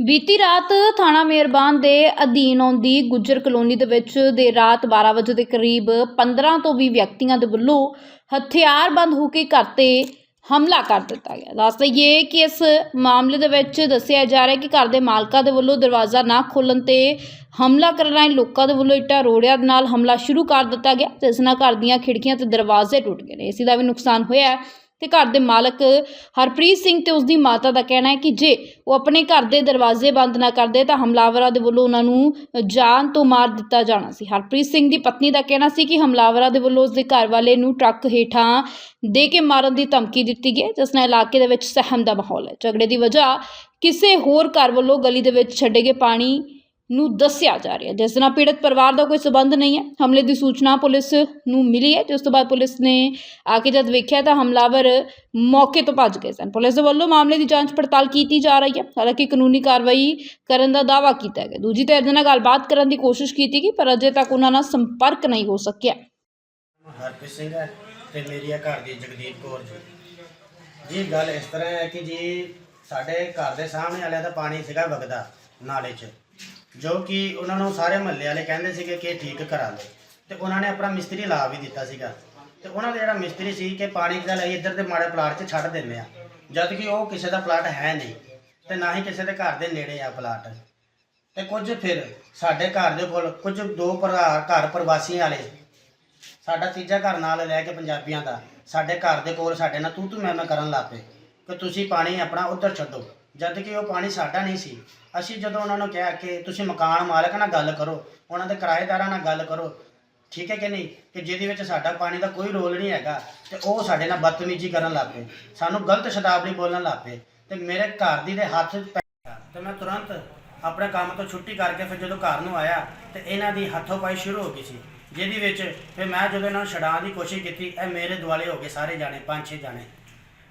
ਬੀਤੀ ਰਾਤ ਥਾਣਾ ਮਿਹਰਬਾਨ ਦੇ ਅਧੀਨ ਆਉਂਦੀ ਗੁੱਜਰ ਕਲੋਨੀ ਦੇ ਵਿੱਚ ਦੇ ਰਾਤ 12 ਵਜੇ ਦੇ ਕਰੀਬ 15 ਤੋਂ 20 ਵਿਅਕਤੀਆਂ ਦੇ ਵੱਲੋਂ ਹਥਿਆਰਬੰਦ ਹੋ ਕੇ ਘਰ ਤੇ ਹਮਲਾ ਕਰ ਦਿੱਤਾ ਗਿਆ। ਦੱਸ ਦਈਏ ਕਿ ਇਸ ਮਾਮਲੇ ਦੇ ਵਿੱਚ ਦੱਸਿਆ ਜਾ ਰਿਹਾ ਹੈ ਕਿ ਘਰ ਦੇ ਮਾਲਕਾਂ ਦੇ ਵੱਲੋਂ ਦਰਵਾਜ਼ਾ ਨਾ ਖੋਲ੍ਹਣ ਤੇ ਹਮਲਾ ਕਰਨ ਆਏ ਲੋਕਾਂ ਦੇ ਵੱਲੋਂ ਇੱਟਾਂ ਰੋੜਿਆਂ ਦੇ ਨਾਲ ਹਮਲਾ ਸ਼ੁਰੂ ਕਰ ਦਿੱਤਾ ਗਿਆ ਜਿਸ ਨਾਲ ਘਰ ਦੀਆਂ ਖਿੜਕੀਆਂ ਤੇ ਦਰਵਾਜ਼ੇ ਟੁੱਟ ਗਏ ਨੇ। ਇਸ ਦਾ ਵੀ ਨੁਕਸਾਨ ਹੋਇਆ ਤੇ ਘਰ ਦੇ ਮਾਲਕ ਹਰਪ੍ਰੀਤ ਸਿੰਘ ਤੇ ਉਸ ਦੀ ਮਾਤਾ ਦਾ ਕਹਿਣਾ ਹੈ ਕਿ ਜੇ ਉਹ ਆਪਣੇ ਘਰ ਦੇ ਦਰਵਾਜ਼ੇ ਬੰਦ ਨਾ ਕਰਦੇ ਤਾਂ ਹਮਲਾਵਰਾਂ ਦੇ ਵੱਲੋਂ ਉਹਨਾਂ ਨੂੰ ਜਾਨ ਤੋਂ ਮਾਰ ਦਿੱਤਾ ਜਾਣਾ ਸੀ। ਹਰਪ੍ਰੀਤ ਸਿੰਘ ਦੀ ਪਤਨੀ ਦਾ ਕਹਿਣਾ ਸੀ ਕਿ ਹਮਲਾਵਰਾਂ ਦੇ ਵੱਲੋਂ ਉਸ ਦੇ ਘਰ ਵਾਲੇ ਨੂੰ ਟਰੱਕ ਹੇਠਾਂ ਦੇ ਕੇ ਮਾਰਨ ਦੀ ਧਮਕੀ ਦਿੱਤੀ ਗਈ ਹੈ, ਜਿਸ ਨਾਲ ਇਲਾਕੇ ਦੇ ਵਿੱਚ ਸਹਿਮ ਦਾ ਮਾਹੌਲ ਹੈ। ਝਗੜੇ ਦੀ ਵਜ੍ਹਾ ਕਿਸੇ ਹੋਰ ਘਰ ਵੱਲੋਂ ਗਲੀ ਦੇ ਵਿੱਚ ਛੱਡੇ ਗਏ ਪਾਣੀ ਨੂੰ ਦੱਸਿਆ ਜਾ ਰਿਹਾ ਜਿਸ ਨਾਲ ਪੀੜਤ ਪਰਿਵਾਰ ਦਾ ਕੋਈ ਸਬੰਧ ਨਹੀਂ ਹੈ। ਹਮਲੇ ਦੀ ਸੂਚਨਾ ਪੁਲਿਸ ਨੂੰ ਮਿਲੀ ਹੈ। ਜਿਸ ਤੋਂ ਬਾਅਦ ਪੁਲਿਸ ਨੇ ਆ ਕੇ ਜਦ ਵੇਖਿਆ ਤਾਂ ਹਮਲਾਵਰ ਮੌਕੇ ਤੋਂ ਭੱਜ ਗਏ ਸਨ। ਪੁਲਿਸ ਦੇ ਵੱਲੋਂ ਮਾਮਲੇ ਦੀ ਜਾਂਚ ਪੜਤਾਲ ਕੀਤੀ ਜਾ ਰਹੀ ਹੈ। ਹਾਲਾਂਕਿ ਕਾਨੂੰਨੀ ਕਾਰਵਾਈ ਕਰਨ ਦਾ ਦਾਅਵਾ ਕੀਤਾ ਗਿਆ। ਦੂਜੀ ਧਿਰ ਦੇ ਨਾਲ ਗੱਲਬਾਤ ਕਰਨ ਦੀ ਕੋਸ਼ਿਸ਼ ਕੀਤੀ ਗਈ, ਪਰ ਅਜੇ ਤੱਕ ਉਹਨਾਂ ਨਾਲ ਸੰਪਰਕ ਨਹੀਂ ਹੋ ਸਕਿਆ। ਹਰਪ੍ਰੀਤ ਸਿੰਘ ਹੈ ਤੇ ਮੇਰੀ ਆ ਘਰ ਦੀ ਜਗਦੀਪ ਕੌਰ ਜੀ। ਜੀ, ਗੱਲ ਇਸ ਤਰ੍ਹਾਂ ਹੈ ਕਿ ਜੀ ਸਾਡੇ ਘਰ ਦੇ ਸਾਹਮਣੇ ਵਾਲਿਆਂ ਦਾ ਪਾਣੀ ਸੀਗਾ ਵਗਦਾ, ਨਾਲੇ 'ਚ। ਜੋ ਕਿ ਉਹਨਾਂ ਨੂੰ ਸਾਰੇ ਮਹੱਲੇ ਵਾਲੇ ਕਹਿੰਦੇ ਸੀਗੇ ਕਿ ਇਹ ਠੀਕ ਕਰਾ ਲਓ ਤੇ ਉਹਨਾਂ ਨੇ ਆਪਣਾ ਮਿਸਤਰੀ ਲਾ ਵੀ ਦਿੱਤਾ ਸੀਗਾ। ਤੇ ਉਹਨਾਂ ਦਾ ਜਿਹੜਾ ਮਿਸਤਰੀ ਸੀ ਕਿ ਪਾਣੀ ਦਾ ਲਈ ਇੱਧਰ ਦੇ ਮਾੜੇ ਪਲਾਟ 'ਚ ਛੱਡ ਦਿੰਦੇ ਆ ਜਦ ਕਿ ਉਹ ਕਿਸੇ ਦਾ ਪਲਾਟ ਹੈ ਨਹੀਂ ਤੇ ਨਾ ਹੀ ਕਿਸੇ ਦੇ ਘਰ ਦੇ ਨੇੜੇ ਆ ਪਲਾਟ। ਤੇ ਕੁਝ ਫਿਰ ਸਾਡੇ ਘਰ ਦੇ ਕੋਲ ਕੁਝ ਦੋ ਪਰਿਵਾਰ ਘਰ ਪ੍ਰਵਾਸੀਆਂ ਵਾਲੇ ਸਾਡਾ ਤੀਜਾ ਘਰ ਨਾਲ ਲੈ ਕੇ ਪੰਜਾਬੀਆਂ ਦਾ ਸਾਡੇ ਘਰ ਦੇ ਕੋਲ ਸਾਡੇ ਨਾਲ ਤੂੰ ਤੂੰ ਮੈਂ ਮੈਂ ਕਰਨ ਲੱਗ ਪਏ ਕਿ ਤੁਸੀਂ ਪਾਣੀ ਆਪਣਾ ਉੱਧਰ ਛੱਡੋ। ਜਦ ਕਿ ਉਹ ਪਾਣੀ ਸਾਡਾ ਨਹੀਂ ਸੀ। ਅਸੀਂ ਜਦੋਂ ਉਹਨਾਂ ਨੂੰ ਕਿਹਾ ਕਿ ਤੁਸੀਂ ਮਕਾਨ ਮਾਲਕ ਨਾਲ ਗੱਲ ਕਰੋ, ਉਹਨਾਂ ਦੇ ਕਿਰਾਏਦਾਰਾਂ ਨਾਲ ਗੱਲ ਕਰੋ, ਠੀਕ ਹੈ ਕਿ ਨਹੀਂ? ਕਿ ਜਿਹਦੇ ਵਿੱਚ ਸਾਡਾ ਪਾਣੀ ਦਾ ਕੋਈ ਰੋਲ ਨਹੀਂ ਹੈਗਾ, ਤੇ ਉਹ ਸਾਡੇ ਨਾਲ ਬਦਤਮੀਜ਼ੀ ਕਰਨ ਲੱਗ ਪਏ। ਸਾਨੂੰ ਗਲਤ ਸ਼ਬਦਾਵਲੀ ਬੋਲਣ ਲੱਗ ਪਏ। ਤੇ ਮੇਰੇ ਘਰ ਦੀ ਦੇ ਹੱਥ 'ਚ ਪੈ ਗਿਆ। ਤੇ ਮੈਂ ਤੁਰੰਤ ਆਪਣੇ ਕੰਮ ਤੋਂ ਛੁੱਟੀ ਕਰਕੇ ਫਿਰ ਜਦੋਂ ਘਰ ਨੂੰ ਆਇਆ, ਤੇ ਇਹਨਾਂ ਦੀ ਹੱਥੋਂ ਪਾਈ ਸ਼ੁਰੂ ਹੋ ਗਈ ਸੀ। ਜਿਹਦੇ ਵਿੱਚ ਫਿਰ ਮੈਂ ਜਦੋਂ ਇਹਨਾਂ ਨੂੰ ਛਡਾਉਣ ਦੀ ਕੋਸ਼ਿਸ਼ ਕੀਤੀ, ਇਹ ਮੇਰੇ ਦੁਆਲੇ ਹੋ ਗਏ ਸਾਰੇ ਜਾਣੇ, ਪੰਜ ਛੇ ਜਾਣੇ।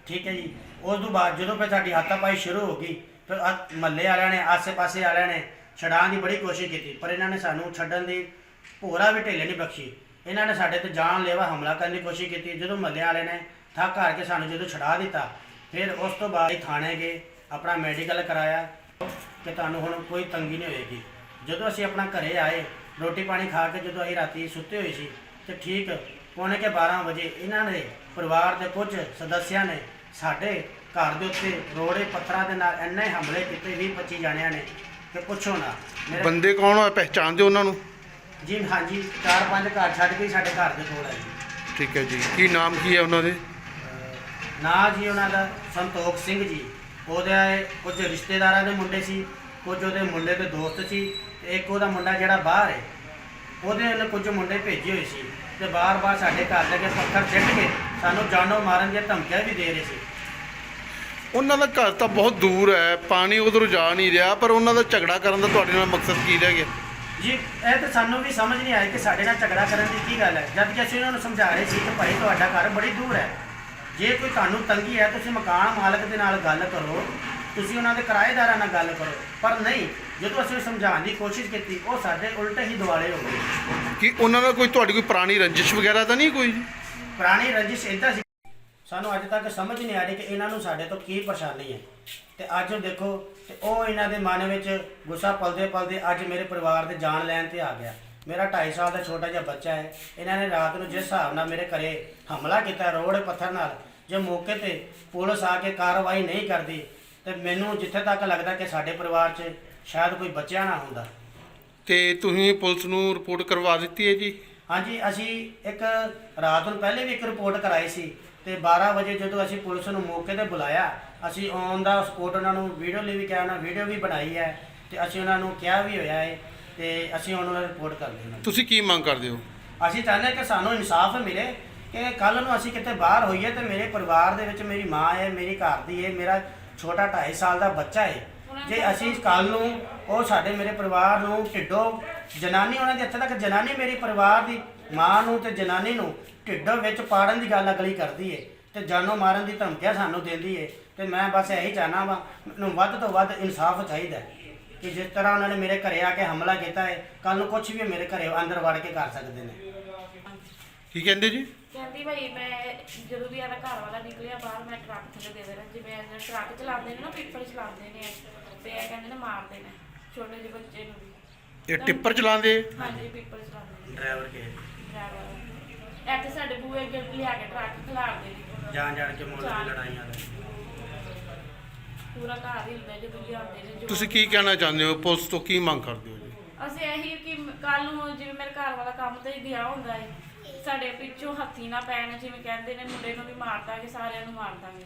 ਠੀਕ ਹੈ ਜੀ। ਉਸ ਤੋਂ ਬਾਅਦ ਜਦੋਂ ਫਿਰ ਸਾਡੀ ਹੱਥਾਂ ਸ਼ੁਰੂ ਹੋ ਗਈ, ਫਿਰ ਮਹੱਲੇ ਵਾਲਿਆਂ ਨੇ, ਆਸੇ-ਪਾਸੇ ਵਾਲਿਆਂ ਨੇ ਛਡਾਉਣ ਦੀ ਬੜੀ ਕੋਸ਼ਿਸ਼ ਕੀਤੀ, ਪਰ ਇਹਨਾਂ ਨੇ ਸਾਨੂੰ ਛੱਡਣ ਦੀ ਭੋਰਾ ਵੀ ਢੇਲੇ ਨਹੀਂ ਬਖਸ਼ੀ। ਇਹਨਾਂ ਨੇ ਸਾਡੇ ਤੇ ਜਾਨਲੇਵਾ ਹਮਲਾ ਕਰਨ ਦੀ ਕੋਸ਼ਿਸ਼ ਕੀਤੀ। ਜਦੋਂ ਮਹੱਲੇ ਵਾਲੇ ਨੇ ਥੱਕ ਹਾਰ ਕੇ ਸਾਨੂੰ ਜਦੋਂ ਛਡਾ ਦਿੱਤਾ, ਫਿਰ ਉਸ ਤੋਂ ਬਾਅਦ ਇਹ ਥਾਣੇ ਗਏ, ਆਪਣਾ ਮੈਡੀਕਲ ਕਰਾਇਆ ਕਿ ਤੁਹਾਨੂੰ ਹੁਣ ਕੋਈ ਤੰਗੀ ਨਹੀਂ ਹੋਏਗੀ। ਜਦੋਂ ਅਸੀਂ ਆਪਣਾ ਘਰੇ ਆਏ, ਰੋਟੀ ਪਾਣੀ ਖਾ ਕੇ ਜਦੋਂ ਅਸੀਂ ਰਾਤੀ ਸੁੱਤੇ ਹੋਏ ਸੀ, ਤੇ ਠੀਕ ਪੌਣੇ ਕੇ 12 ਵਜੇ ਇਹਨਾਂ ਨੇ ਪਰਿਵਾਰ ਦੇ ਕੁਝ ਸਦੱਸਿਆਂ ਨੇ ਸਾਡੇ ਘਰ ਦੇ ਉੱਤੇ ਰੋੜੇ ਪੱਥਰਾਂ ਦੇ ਨਾਲ ਇੰਨੇ ਹਮਲੇ ਕੀਤੇ 20 25 ਜਾਣਿਆਂ ਨੇ ਕਿ ਪੁੱਛੋ ਨਾ ਮੇਰੇ ਬੰਦੇ ਕੌਣ ਆ ਪਹਿਚਾਣਦੇ ਉਹਨਾਂ ਨੂੰ। ਜੀ ਹਾਂਜੀ ਚਾਰ ਪੰਜ ਘਰ ਛੱਡ ਕੇ ਹੀ ਸਾਡੇ ਘਰ ਦੇ ਕੋਲ ਹੈ ਜੀ। ਠੀਕ ਹੈ ਜੀ। ਕੀ ਨਾਮ ਕੀ ਹੈ ਉਹਨਾਂ ਦੇ? ਨਾਂ ਜੀ ਉਹਨਾਂ ਦਾ ਸੰਤੋਖ ਸਿੰਘ ਜੀ। ਉਹਦੇ ਕੁਝ ਰਿਸ਼ਤੇਦਾਰਾਂ ਦੇ ਮੁੰਡੇ ਸੀ ਕੁਝ ਉਹਦੇ ਮੁੰਡੇ ਦੇ ਦੋਸਤ ਸੀ ਤੇ ਇੱਕ ਉਹਦਾ ਮੁੰਡਾ ਜਿਹੜਾ ਬਾਹਰ ਹੈ ਉਹਦੇ ਨੇ ਕੁਝ ਮੁੰਡੇ ਭੇਜੇ ਹੋਏ ਸੀ ਤੇ ਬਾਰ-ਬਾਰ ਸਾਡੇ ਘਰ ਦੇ ਅੱਗੇ ਪੱਥਰ ਸਿੱਟ ਕੇ ਸਾਨੂੰ ਜਾਨੋਂ ਮਾਰਨ ਦੀਆਂ ਧਮਕੀਆਂ ਵੀ ਦੇ ਰਹੇ ਸੀ। ਉਹਨਾਂ ਦਾ ਘਰ ਤਾਂ ਬਹੁਤ ਦੂਰ ਹੈ ਪਾਣੀ ਉਧਰੋਂ ਜਾ ਨਹੀਂ ਰਿਹਾ ਪਰ ਉਹਨਾਂ ਦਾ ਝਗੜਾ ਕਰਨ ਦਾ ਤੁਹਾਡੇ ਨਾਲ ਮਕਸਦ ਕੀ ਰਹਿ ਗਿਆ? ਜੀ ਇਹ ਤਾਂ ਸਾਨੂੰ ਵੀ ਸਮਝ ਨਹੀਂ ਆਈ ਕਿ ਸਾਡੇ ਨਾਲ ਝਗੜਾ ਕਰਨ ਦੀ ਕੀ ਗੱਲ ਹੈ। ਜਦ ਕਿ ਅਸੀਂ ਉਹਨਾਂ ਨੂੰ ਸਮਝਾ ਰਹੇ ਸੀ ਕਿ ਭਾਈ ਤੁਹਾਡਾ ਘਰ ਬੜੀ ਦੂਰ ਹੈ। ਜੇ ਕੋਈ ਤੁਹਾਨੂੰ ਤੰਗੀ ਹੈ ਤੁਸੀਂ ਮਕਾਨ ਮਾਲਕ ਦੇ ਨਾਲ ਗੱਲ ਕਰੋ ਤੁਸੀਂ ਉਹਨਾਂ ਦੇ ਕਿਰਾਏਦਾਰਾਂ ਨਾਲ ਗੱਲ ਕਰੋ। ਪਰ ਨਹੀਂ ਜਦੋਂ ਅਸੀਂ ਸਮਝਾਉਣ ਦੀ ਕੋਸ਼ਿਸ਼ ਕੀਤੀ ਉਹ ਸਾਡੇ ਉਲਟੇ ਹੀ ਦੁਆਲੇ ਹੋ ਗਏ। ਕਿ ਉਹਨਾਂ ਨਾਲ ਕੋਈ ਤੁਹਾਡੀ ਕੋਈ ਪੁਰਾਣੀ ਰੰਜਿਸ਼ ਵਗੈਰਾ ਤਾਂ ਨਹੀਂ ਕੋਈ? ਪੁਰਾਣੀ ਰੰਜਿਸ਼ ਇਦਾਂ ਸੀ ਸਾਨੂੰ ਅੱਜ ਤੱਕ ਸਮਝ ਨਹੀਂ ਆ ਰਹੀ ਕਿ ਇਹਨਾਂ ਨੂੰ ਸਾਡੇ ਤੋਂ ਕੀ ਪਰੇਸ਼ਾਨੀ ਹੈ। ਤੇ ਅੱਜ ਦੇਖੋ ਤੇ ਉਹ ਇਹਨਾਂ ਦੇ ਮਨ ਵਿੱਚ ਗੁੱਸਾ ਪਲਦੇ ਪਲਦੇ ਅੱਜ ਮੇਰੇ ਪਰਿਵਾਰ ਦੇ ਜਾਨ ਲੈਣ ਤੇ ਆ ਗਿਆ। ਮੇਰਾ 2.5 ਸਾਲ ਦਾ ਛੋਟਾ ਜਿਹਾ ਬੱਚਾ ਹੈ। ਇਹਨਾਂ ਨੇ ਰਾਤ ਨੂੰ ਜਿਸ ਹਿਸਾਬ ਨਾਲ ਮੇਰੇ ਘਰੇ ਹਮਲਾ ਕੀਤਾ ਰੋੜੇ ਪੱਥਰ ਨਾਲ ਜੇ ਮੌਕੇ ਤੇ ਪੁਲਿਸ ਆ ਕੇ ਕਾਰਵਾਈ ਨਹੀਂ ਕਰਦੀ ਤੇ ਮੈਨੂੰ ਜਿੱਥੇ ਤੱਕ ਲੱਗਦਾ ਕਿ ਸਾਡੇ ਪਰਿਵਾਰ 'ਚ ਸ਼ਾਇਦ ਕੋਈ ਬੱਚਿਆ ਨਾ ਹੁੰਦਾ। ਤੇ ਤੁਸੀਂ ਪੁਲਿਸ ਨੂੰ ਰਿਪੋਰਟ ਕਰਵਾ ਦਿੱਤੀ ਹੈ ਜੀ? ਹਾਂਜੀ ਅਸੀਂ ਇੱਕ ਰਾਤ ਨੂੰ ਪਹਿਲੇ ਵੀ ਇੱਕ ਰਿਪੋਰਟ ਕਰਾਈ ਸੀ। ਤੇ 12 ਵਜੇ ਜਦੋਂ ਅਸੀਂ ਪੁਲਿਸ ਨੂੰ ਮੌਕੇ ਤੇ ਬੁਲਾਇਆ ਅਸੀਂ ਔਨ ਦਾ ਸਪੋਰਟ ਉਹਨਾਂ ਨੂੰ ਵੀਡੀਓ ਲਈ ਵੀ ਕਿਹਾ ਉਹਨਾਂ ਵੀਡੀਓ ਵੀ ਬਣਾਈ ਹੈ ਤੇ ਅਸੀਂ ਉਹਨਾਂ ਨੂੰ ਕਿਹਾ ਵੀ ਹੋਇਆ ਹੈ ਤੇ ਅਸੀਂ ਉਹਨਾਂ ਨੂੰ ਰਿਪੋਰਟ ਕਰ ਦੇਣਾ ਤੁਸੀਂ ਕੀ ਮੰਗ ਕਰਦੇ ਹੋ? ਅਸੀਂ ਚਾਹੁੰਦੇ ਹਾਂ ਕਿ ਸਾਨੂੰ ਇਨਸਾਫ ਮਿਲੇ ਕਿ ਕੱਲ ਨੂੰ ਅਸੀਂ ਕਿਤੇ ਬਾਹਰ ਹੋਈਏ ਤੇ ਮੇਰੇ ਪਰਿਵਾਰ ਦੇ ਵਿੱਚ ਮੇਰੀ ਮਾਂ ਹੈ ਮੇਰੀ ਘਰ ਦੀ ਹੈ ਮੇਰਾ ਛੋਟਾ 2.5 ਸਾਲ ਦਾ ਬੱਚਾ ਹੈ। ਜੇ ਅਸੀਂ ਕੱਲ ਨੂੰ ਉਹ ਸਾਡੇ ਮੇਰੇ ਪਰਿਵਾਰ ਨੂੰ ਢਿੱਡੋਂ ਜਨਾਨੀ ਉਹਨਾਂ ਦੀ ਇੱਥੇ ਤੱਕ ਜਨਾਨੀ ਮੇਰੀ ਪਰਿਵਾਰ ਦੀ ਮਾਂ ਨੂੰ ਤੇ ਜਨਾਨੀ ਨੂੰ ਢਿੱਡੋਂ ਵਿੱਚ ਪਾੜਨ ਦੀ ਗੱਲ ਅਗਲੀ ਕਰਦੀ ਏ ਤੇ ਜਾਨੋਂ ਮਾਰਨ ਦੀ ਧਮਕੀਆਂ ਸਾਨੂੰ ਦਿੰਦੀ ਏ ਤੇ ਮੈਂ ਬਸ ਇਹੀ ਚਾਹਨਾ ਵਾ ਮੈਨੂੰ ਵੱਧ ਤੋਂ ਵੱਧ ਇਨਸਾਫ ਚਾਹੀਦਾ ਹੈ ਕਿ ਜਿਸ ਤਰ੍ਹਾਂ ਉਹਨਾਂ ਨੇ ਮੇਰੇ ਘਰੇ ਆ ਕੇ ਹਮਲਾ ਕੀਤਾ ਹੈ ਕੱਲ ਨੂੰ ਕੁਝ ਵੀ ਮੇਰੇ ਘਰੇ ਅੰਦਰ ਵੜ ਕੇ ਕਰ ਸਕਦੇ ਨੇ। ਕੀ ਕਹਿੰਦੇ ਜੀ? ਕਹਿੰਦੀ ਭਾਈ ਮੈਂ ਜਦੋਂ ਵੀ ਆਦਾ ਘਰ ਵਾਲਾ ਨਿਕਲਿਆ ਬਾਹਰ ਮੈਂ ਟਰੱਕ ਥੱਲੇ ਦੇ ਦੇਣਾ ਜਿਵੇਂ ਇਹ ਟਰੱਕ ਚਲਾਉਂਦੇ ਨੇ ਨਾ ਪੀਪਲ ਚਲਾਉਂਦੇ ਨੇ ਤੇ ਇਹ ਕਹਿੰਦੇ ਨੇ ਮਾਰਦੇ ਨੇ ਛੋਟੇ ਜਿਹੇ ਬੱਚੇ ਨੂੰ ਵੀ। ਇਹ ਟਿੱਪਰ ਚਲਾਉਂਦੇ? ਹਾਂਜੀ ਪੀਪਲ ਚਲਾਉਂਦੇ ਨੇ। ਡਰਾਈਵਰ ਕੇ ਡਰਾਈਵਰ। ਇੱਥੇ ਸਾਡੇ ਬੂਹੇ ਅੱਗੇ ਲਿਆ ਕੇ ਟਰੱਕ ਖਿਲਾਰਦੇ ਨੇ ਜਾਣ ਜਾਣ ਕੇ ਮੁੱਲ ਜਾਣ। ਦੀ ਲੜਾਈਆਂ ਦਾ। ਪੂਰਾ ਘਰ ਹਿਲਦਾ ਜਦੋਂ ਲਿਆਉਂਦੇ ਨੇ ਜੋ ਤੁਸੀਂ ਕੀ ਕਹਿਣਾ ਚਾਹੁੰਦੇ ਹੋ? ਪੁਲਿਸ ਤੋਂ ਕੀ ਮੰਗ ਕਰਦੇ ਹੋ ਜੀ? ਅਸੀਂ ਇਹੀ ਕਿ ਕੱਲ ਨੂੰ ਜਿਵੇਂ ਮੇਰੇ ਘਰ ਵਾਲਾ ਕੰਮ ਤੇ ਗਿਆ ਹੁੰਦਾ ਹੈ ਸਾਡੇ ਪਿੱਛੋਂ ਹੱਥੀ ਨਾ ਪੈਣ ਜਿਵੇਂ ਕਹਿੰਦੇ ਨੇ ਮੁੰਡੇ ਨੂੰ ਵੀ ਮਾਰ ਦਾਂਗੇ ਸਾਰਿਆਂ ਨੂੰ ਮਾਰ ਦਾਂਗੇ।